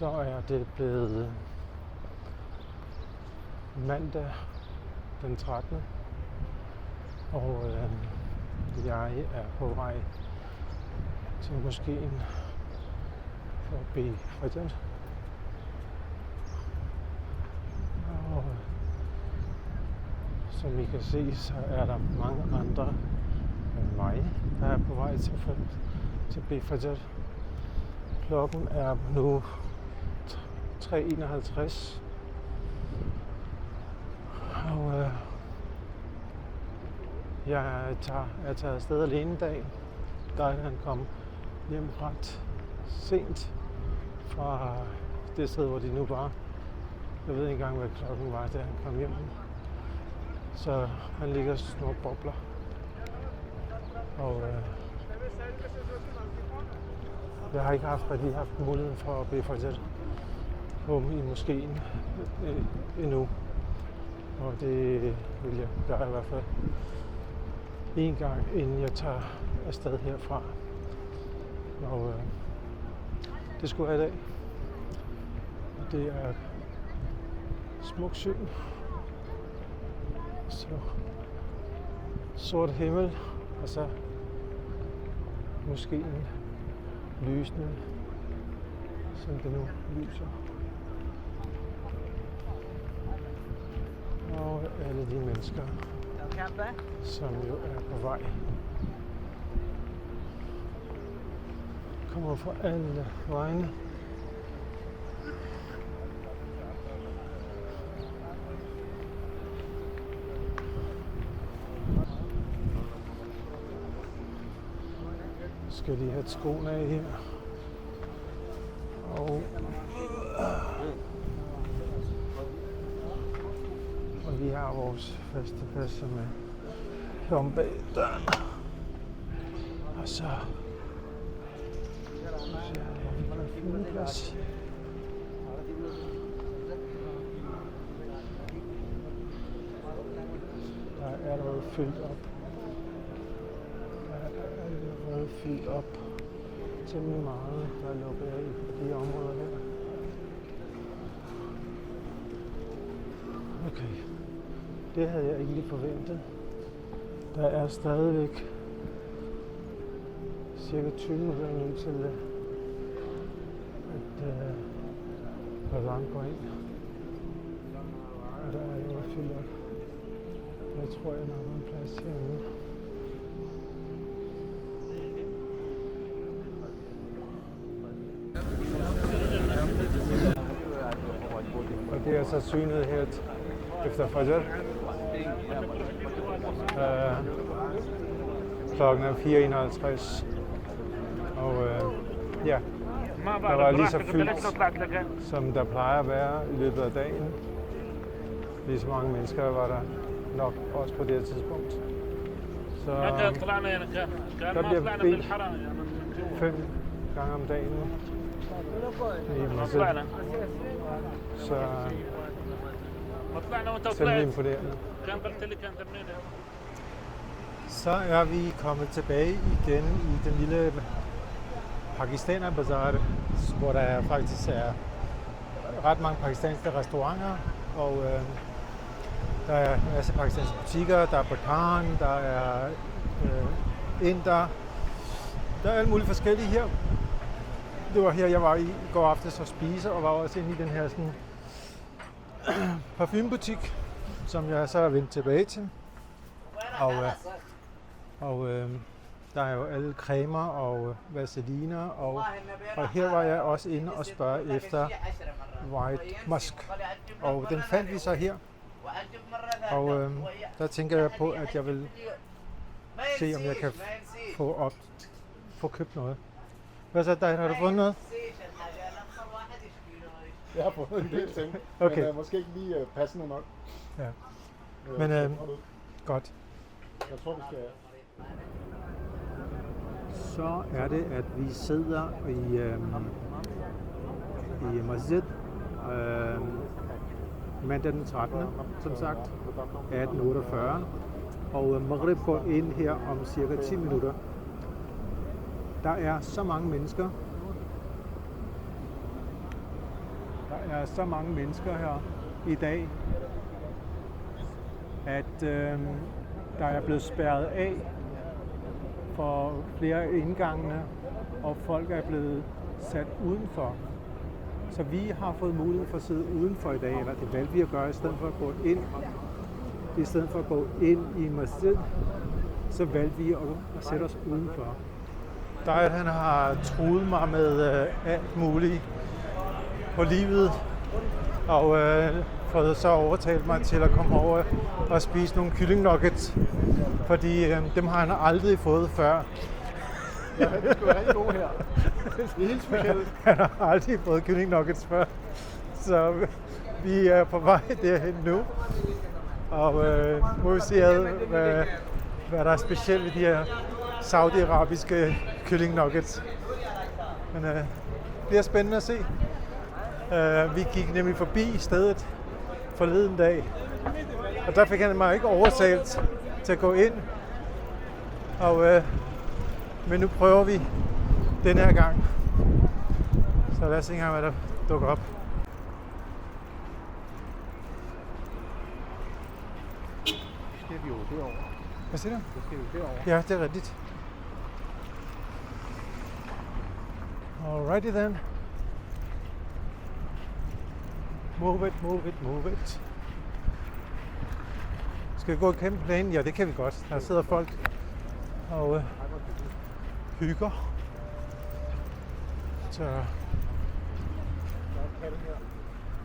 Så er det blevet mandag den 13. Og øh, jeg er på vej til moskeen for at bede fajr. Og som I kan se, så er der mange andre end mig, der er på vej til, til at bede fajr. Klokken er nu 3.51. Og øh, jeg tager, er tager afsted alene i dag. Der han kom hjem ret sent fra det sted, hvor de nu var. Jeg ved ikke engang, hvad klokken var, da han kom hjem. Så han ligger og snor bobler. Og øh, jeg har ikke haft rigtig haft muligheden for at blive fortalt det i moskeen øh, endnu. Og det vil jeg gøre i hvert fald en gang, inden jeg tager afsted herfra. Og øh, det skulle jeg i dag. Og det er smuk syn. Så sort himmel, og så måske en lysning, som det nu lyser. Og alle de mennesker, som jo er på vej, kommer fra alle vegne. skal de have skoene af her. Og, og vi har vores faste plads, som er herom bag døren. Og så så er vi på fin plads. Der er allerede fyldt op allerede fyldt op temmelig meget, der er lukket af på de områder der. Okay, det havde jeg ikke lige forventet. Der er stadigvæk cirka 20 minutter nu til, øh, at øh, Bavan går ind. Og der er jo fyldt op. Jeg tror, jeg nok har en plads herude. Og det er så synet her efter Fajr. Øh, klokken er 4.51. Og øh, ja, der var lige så fyldt, som der plejer at være i løbet af dagen. Lige så mange mennesker var der nok også på det her tidspunkt. Så der bliver bedt fem gange om dagen nu. Så ما طلعنا وانت temmelig طلعت imponerende. كان قلت لي كان تمرين Så er vi kommet tilbage igen i den lille Pakistaner Bazaar, hvor der faktisk er ret mange pakistanske restauranter, og øh, der er en masse pakistanske butikker, der er Bhutan, der er øh, Inder, der er alt muligt forskelligt her. Det var her, jeg var i i går aftes og spise, og var også inde i den her sådan, parfumebutik, som jeg så er vendt tilbage til. Og, øh, og øh, der er jo alle cremer og øh, vaseliner, og, og her var jeg også inde og spørge efter White Musk. Og den fandt vi så her, og øh, der tænker jeg på, at jeg vil se, om jeg kan få, op, få købt noget. Hvad så, dig? Har du fundet noget? Jeg har fundet en del ting, Okay. men uh, måske ikke lige uh, passende nok. Ja. Øh, Men, øh. Godt. Jeg tror, vi skal... Så er det, at vi sidder i, øhm, i Masjid øhm, mandag den 13. som sagt, 18.48. Og øh, Maghrib går ind her om cirka 10 minutter. Der er så mange mennesker. Er så mange mennesker her i dag, at øh, der er blevet spærret af for flere indgangene, og folk er blevet sat udenfor. Så vi har fået mulighed for at sidde udenfor i dag, eller det valgte vi at gøre, i stedet for at gå ind. I stedet for at gå ind i masjid, så valgte vi at, at sætte os udenfor. Der, han har truet mig med øh, alt muligt på livet, og øh, fået så overtalt mig til at komme over og spise nogle kyllingnuggets, fordi øh, dem har han aldrig fået før. Ja, det skulle være rigtig gode her. Det er helt specielt. Han har aldrig fået kyllingnuggets før, så vi er på vej derhen nu. Og øh, må vi se, ad, hvad, hvad der er specielt ved de her saudiarabiske kyllingnuggets. Men øh, det bliver spændende at se. Uh, vi gik nemlig forbi stedet forleden dag, og der fik han mig ikke overtalt til at gå ind. Og, uh, men nu prøver vi den her gang. Så lad os se engang, hvad der dukker op. skal vi jo derover. Hvad siger du? Så skal vi derover. Ja, det er rigtigt. Alrighty then. Move it, move it, move it. Skal vi gå og kæmpe planen? Ja, det kan vi godt. Der sidder folk og øh, hygger. Så...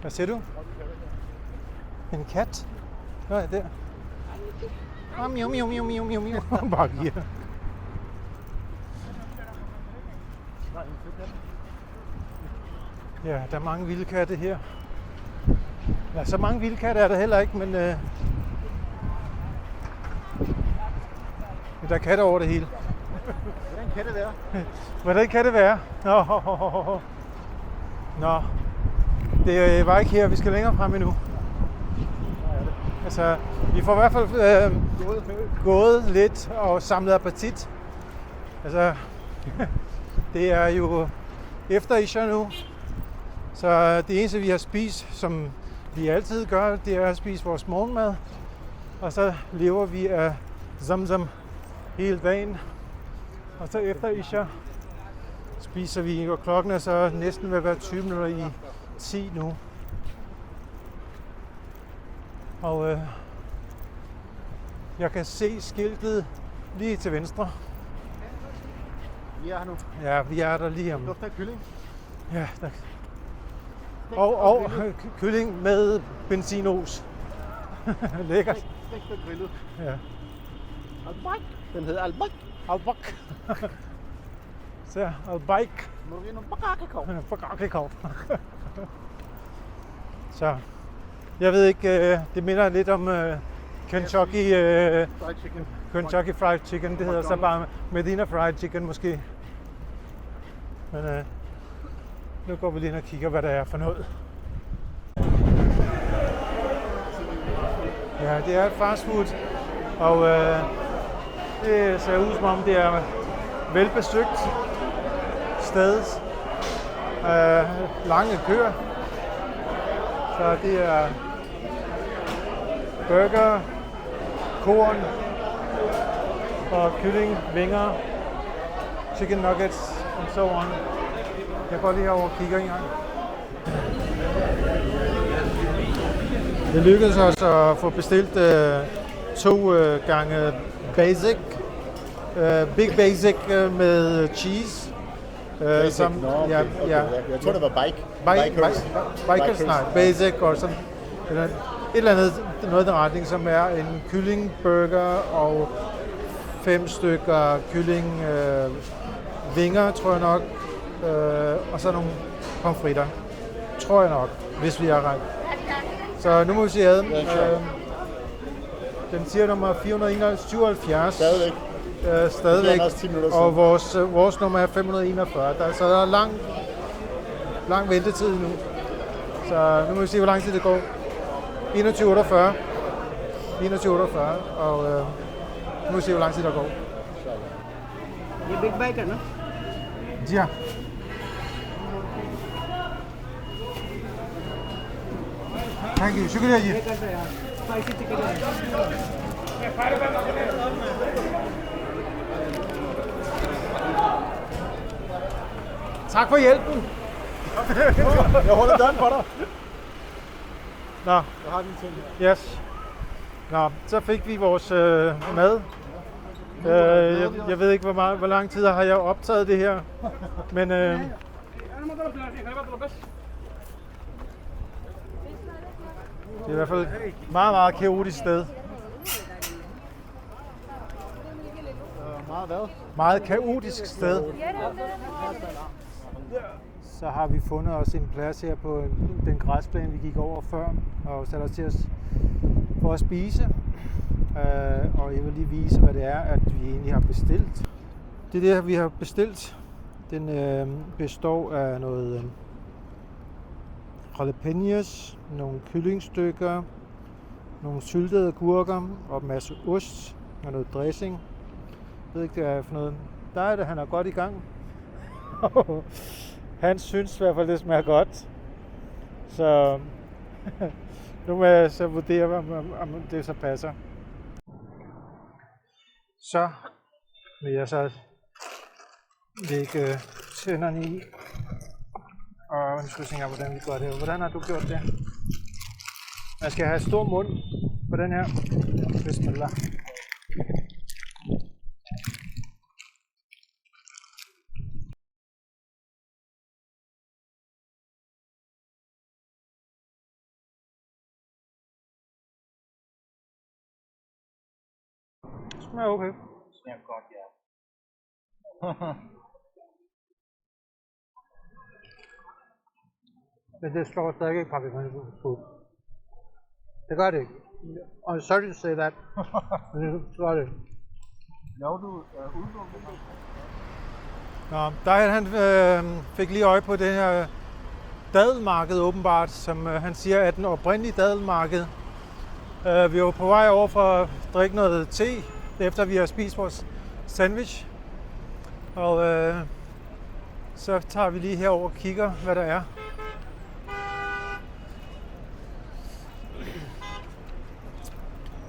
Hvad siger du? En kat? Hvad er det? Ah, miau, miau, miau, miau, miau, miau. Bare giver. Ja, der er mange vilde katte her. Ja, så mange vilde katte er der heller ikke, men øh, men der er katte over det hele. Hvordan kan det være? Hvordan kan det være? Nå, Nå. det øh, var ikke her, vi skal længere frem endnu. Altså, vi får i hvert fald øh, gået lidt og samlet appetit. Altså, det er jo efter Isha nu, så det eneste vi har spist, som vi altid gør, det er at spise vores morgenmad. Og så lever vi af zamzam hele dagen. Og så efter Isha spiser vi, og klokken er så næsten ved at være 20 minutter i 10 nu. Og øh, jeg kan se skiltet lige til venstre. Vi er her nu. Ja, vi er der lige om. Dufter kylling. Ja, der. Og, og kylling med benzinos. Lækkert. Stegt og grillet. Ja. Albak. Den hedder albak. Albak. Så, albike. Morino bakakakov. Forgakkelkov. Så, jeg ved ikke, øh, det minder lidt om øh, Kentucky, øh, Fried chicken. Kentucky Fried Chicken. Det hedder så bare Medina Fried Chicken måske. Men øh, nu går vi lige ind og kigger, hvad der er for noget. Ja, det er et fast food, og øh, det ser ud som om, det er velbesøgt sted. Øh, lange køer. Så det er burger, korn og kylling, vinger, chicken nuggets and so on. Jeg går lige herover og kigger en gang. Det lykkedes os at få bestilt øh, to øh, gange basic, øh, big basic øh, med cheese. Øh, Basic. Nå, okay. ja, okay. ja, Jeg tror, det var bike. Bike, bikers, bikers, nej, basic og sådan eller et eller andet, noget i den retning, som er en kyllingburger og fem stykker kylling øh, vinger, tror jeg nok, øh, og så nogle pomfritter, tror jeg nok, hvis vi har ret. Så nu må vi se ad. Ja, sure. Øh, den siger nummer 477. Stadigvæk. Øh, stadigvæk. Det er også 10 minutter og siden. vores, øh, vores nummer er 541. Der, så der er lang, lang ventetid nu. Så nu må vi se, hvor lang tid det går. 21.48. 21.48. Og øh, nu må vi se, hvor lang tid der går. ये big bite है ना Ja. Thank you शुक्रिया जी ये करते हैं spicy chicken Tak for hjælpen. Jeg holder døren for dig. Nå, Jeg har dine ting her. yes. Nå, så fik vi vores øh, mad. Øh, jeg, jeg ved ikke, hvor, meget, hvor lang tid har jeg optaget det her. Men øh, det er i hvert fald et meget, meget kaotisk sted. Meget hvad? Meget kaotisk sted. Så har vi fundet os en plads her på en- den græsplæne, vi gik over før, og sat os til os for at spise. Øh, og jeg vil lige vise, hvad det er, at vi egentlig har bestilt. Det der, vi har bestilt, den øh, består af noget øh, jalapenos, nogle kyllingstykker, nogle syltede agurker og en masse ost og noget dressing. Jeg ved ikke, hvad jeg har for noget. Der er det, han er godt i gang. han synes i hvert fald, det smager godt. Så nu må jeg så vurdere, om, om, det så passer. Så vil jeg så lægge øh, tænderne i. Og nu skal se engang, hvordan vi gør det. Hvordan har du gjort det? Man skal have stor mund på den her. Bismillah. smager okay. Smager godt, ja. Men det står stadig ikke Pakistan food. Det gør det ikke. I'm sorry to say that. Men det gør det ikke. Laver du øh, udelukkende? Nå, der han øh, fik lige øje på det her dadelmarked åbenbart, som øh, han siger er den oprindelige dadelmarked. Øh, vi var på vej over for at drikke noget te, efter vi har spist vores sandwich. Og øh, så tager vi lige herover og kigger, hvad der er.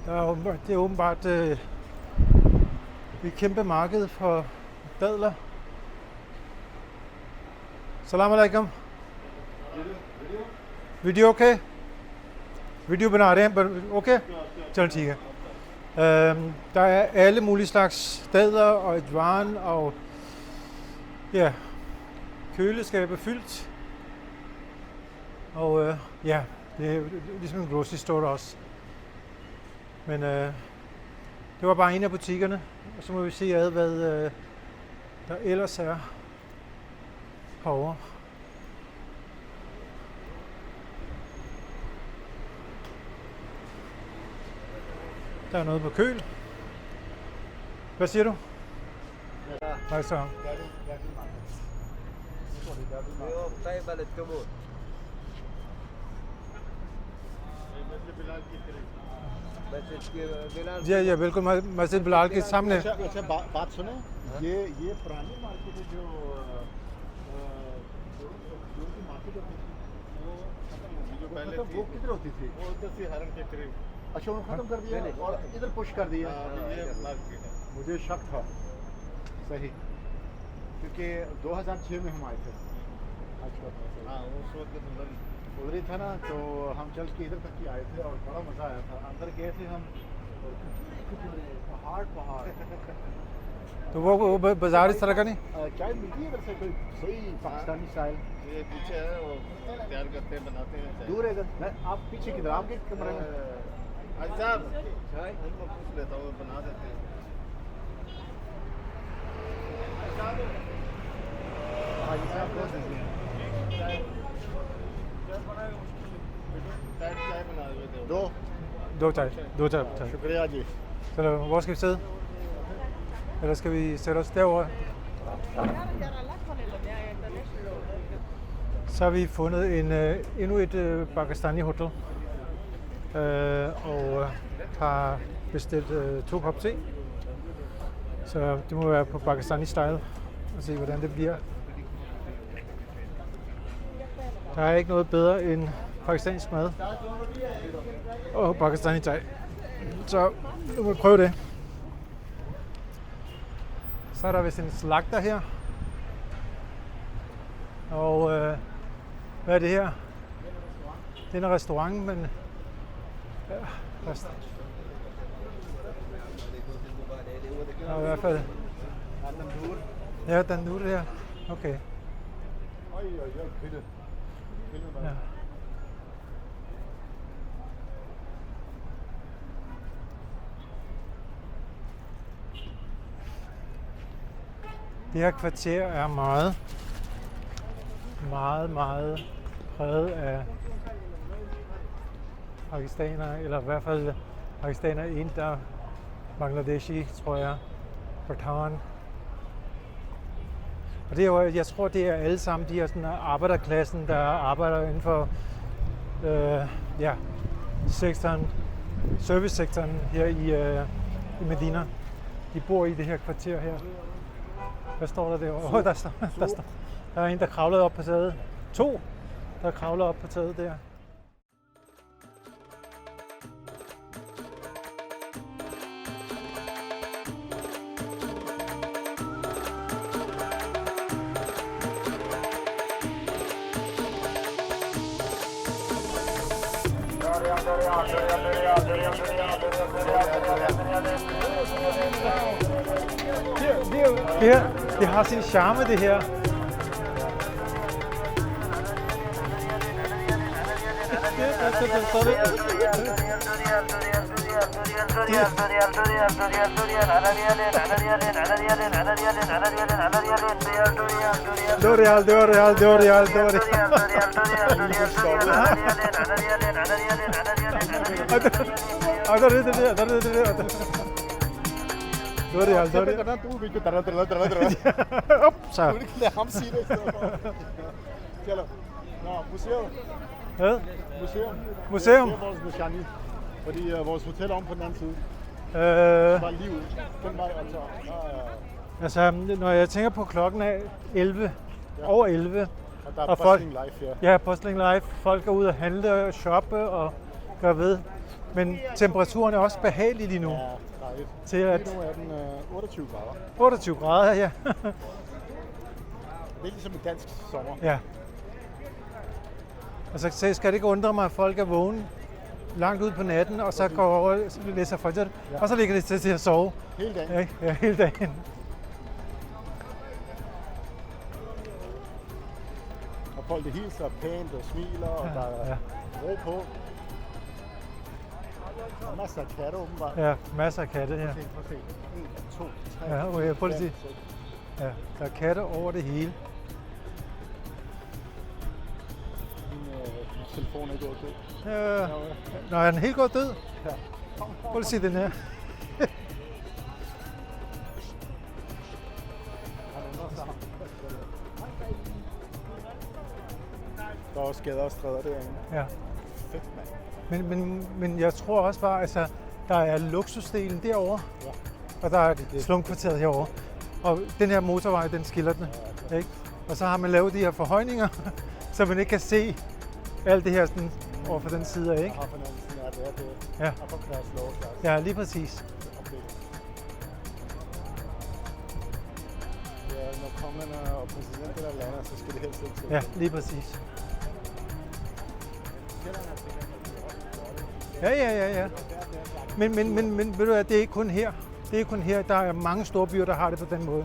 Der er åbenbart, det er åbenbart øh, et kæmpe marked for dadler. सलाम अलैकुम video okay video बना रहे हैं पर ओके चल ठीक है øhm, Der er alle mulige slags steder og et varen og ja, køleskabet fyldt. Og øh, ja, det er ligesom en grocery store også. Men øh, det var bare en af butikkerne. Og så må vi se ad, hvad øh, der ellers er herovre. Der er noget på køl. Hvad siger du? Hej så. जी जी बिल्कुल मस्जिद बिलाल के सामने। अच्छा अच्छा बा, बात सुने। ये ये पुरानी मार्केट है जो जो जो की मार्केट होती थी। वो खत्म गई जो पहले वो किधर होती थी? वो उधर से हरम के करीब। अच्छा वो खत्म कर दिया और इधर पुश कर दिया। ये मार्केट है। मुझे शक था। सही। क्योंकि 2006 में हम आए थे। अच्छा हाँ उस वक्त उधर ही था ना तो हम चल के इधर तक ही आए थे और बड़ा मज़ा आया था। अंदर गए थे हम। पहाड़ पहाड़। तो वो वो बाज़ार इस तरह का नहीं? चाय मिलती है इधर से कोई? सही पाकिस्तानी स्टाइल। ये पीछे है वो तैयार करते हैं बनाते हैं चाय। दूर है आप पीछे किधर आपके कमरे में? अच्छा पूछ लेता हूँ बना देते हैं। हाँ जी साहब दो दो चाय दो चाय चाय. शुक्रिया जी Så hvor skal vi sidde? Eller skal vi sætte os derovre? Så har vi fundet en, øh, endnu et øh, Pakistani hotel. Øh, og øh, har bestilt øh, to kop te. Så det må være på Pakistani style. Og se hvordan det bliver. Der er ikke noget bedre end pakistansk mad. Og pakistani chai. Så nu må vi prøve det. Så er der vist en slagter her. Og øh, hvad er det her? Det er en restaurant, men... Ja, rest... Ja, i hvert fald... Ja, den nu det her. Okay. Oj, oj, oj, billede bare. Ja. Det her kvarter er meget, meget, meget præget af pakistanere, eller i hvert fald pakistanere, en der Bangladeshi, tror jeg, Pathan. Og det er jo, jeg tror, det er alle sammen de her sådan arbejderklassen, der arbejder inden for øh, ja, sektoren, servicesektoren her i, øh, i Medina. De bor i det her kvarter her. Hvad står der derovre? Oh, der, står, der, står, der er en, der kravlede op på taget. To, der kravler op på taget der. Det, er- det, er jo- det, her, det har sin charme, det her. L'Oreal, L'Oreal, L'Oreal, L'Oreal. Ah, er er er Victor. Dara, dara, dara, dara. Op, så. Du vil ikke lade ham sige det i stedet for. Chalo. Nå, museum. Hvad? Museum. Museum? Det er vores Nishani. Fordi uh, vores hotel er om på den anden side. Øh, Bare lige ud. Den vej op så. Der er, altså, når jeg tænker på klokken er 11, over 11, og der er Og folk- Life her. ja, Postling Live, folk går ud og handle og shoppe og gør ved. Men temperaturen er også behagelig lige nu. Ja, dejligt. Til at Lige nu er den uh, 28 grader. 28 grader, ja. Det er ligesom en dansk sommer. ja. Og så så skal det ikke undre mig, at folk er vågne langt ud på natten, og så går over og læser Fajr, og så ligger de til, til at sove. Hele dagen. Ja, ja, hele dagen. Og folk det hilser pænt og smiler, og der er Ja, ro på. Er masser af katte åbenbart. ja, masser af katte her. Prøv at se. 1, 2, 3, Ja, okay, prøv lige. Ja, der er katte over det hele. Min, øh, telefon er gået død. Ja. Nå, er den helt godt død? Ja. Prøv lige at se den her. Der er også gader og stræder derinde. Ja. Men, men, men jeg tror også bare, altså, der er luksusdelen derovre, Ja. og der er slumkvarteret herovre. Og den her motorvej, den skiller den. Ikke? Og så har man lavet de her forhøjninger, så man ikke kan se alt det her sådan, over for den side af. Ikke? Ja. Ja, lige præcis. Ja, når kongerne og præsidenterne lander, så skal det helst ikke se. Ja, lige præcis. Ja, ja, ja, ja. Men, men, men, men ved du hvad, det er ikke kun her. Det er ikke kun her. Der er mange store byer, der har det på den måde.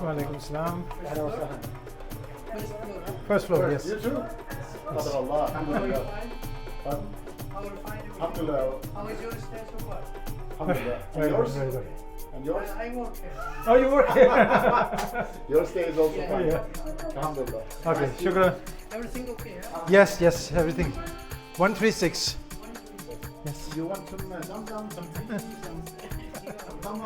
Walaikum salam. First floor, yes. You too? Yes. Allah. Alhamdulillah. How is your stay so far? Alhamdulillah. And yours? Very good. And yours? I work here. Oh, you work here? Your stay is also fine. Yeah. Alhamdulillah. Okay, sugar. Everything okay? Yeah? Yes, yes, everything. 136. Yes. You want some uh, some tea, some some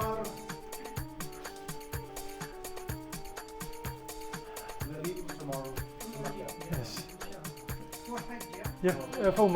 Hajj, yeah? Yeah, uh, for